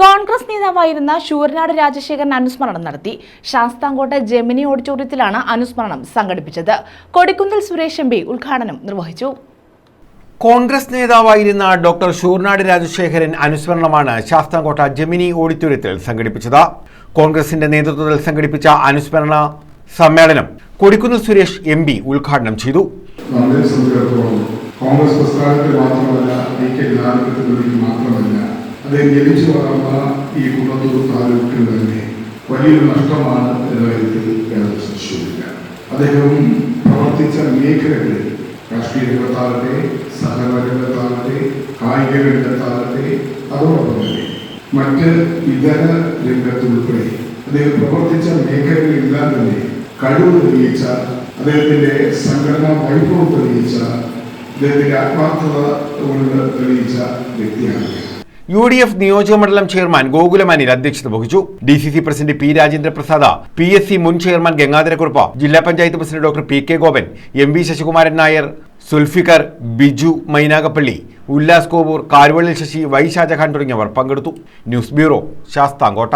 കോൺഗ്രസ് നേതാവായിരുന്ന ശൂരനാട് രാജശേഖരൻ അനുസ്മരണം നടത്തി. ശാസ്താംകോട്ട ജെമിനി ഓഡിറ്റോറിയത്തിലാണ് അനുസ്മരണം സംഘടിപ്പിച്ചത്. കൊടിക്കുന്നിൽ സുരേഷ് എം ഉദ്ഘാടനം നിർവഹിച്ചു. കോൺഗ്രസ് നേതാവായിരുന്ന ഡോക്ടർ ഷൂർനാട് രാജശേഖരൻ അനുസ്മരണമാണ് ശാസ്താംകോട്ട ജെമിനി ഓഡിറ്റോറിയത്തിൽ സംഘടിപ്പിച്ചത്. കോൺഗ്രസിന്റെ നേതൃത്വത്തിൽ സംഘടിപ്പിച്ച അനുസ്മരണ സമ്മേളനം കൊടിക്കുന്നിൽ സുരേഷ് എം പി ഉദ്ഘാടനം ചെയ്തു. കോൺഗ്രസ് പ്രസ്ഥാനത്തിൽ മാത്രമല്ല മാത്രമല്ല അദ്ദേഹം ജനിച്ചു വളർന്ന ഈ കുന്നത്തൂർ താലൂക്കിൽ തന്നെ വലിയൊരു നഷ്ടമാണ് എന്ന കാര്യത്തിൽ സംശയവുമില്ല. അദ്ദേഹം പ്രവർത്തിച്ച മേഖലകളിൽ രാഷ്ട്രീയ രംഗത്താകട്ടെ സഹകരണ രംഗത്താകട്ടെ കായിക രംഗത്താകട്ടെ അതോടൊപ്പം തന്നെ മറ്റ് ഇതര രംഗത്തുൾപ്പെടെ അദ്ദേഹം പ്രവർത്തിച്ച മേഖലകളിലെല്ലാം തന്നെ കഴിവ് തെളിയിച്ച അദ്ദേഹത്തിന്റെ സംഘടനാ വൈഭവം തെളിയിച്ച അദ്ദേഹത്തിന്റെ ആത്മാർത്ഥത കൊണ്ട് തെളിയിച്ച വ്യക്തിയാണ് യു ഡി എഫ് നിയോജകമണ്ഡലം ചെയർമാൻ ഗോകുലമാനിൽ അധ്യക്ഷത വഹിച്ചു. D C C president P Rajendra Prasad P S C മുൻ ചെയർമാൻ ഗംഗാധരക്കുറുപ്പ് ജില്ലാ panchayat president doctor P K Gopan M V Sasikumaran Nair Sulfikar Biju Mynagappally Ullas Kovoor Karuvally Sasi Y Shajahan തുടങ്ങിയവർ പങ്കെടുത്തു. News bureau Sasthamcotta.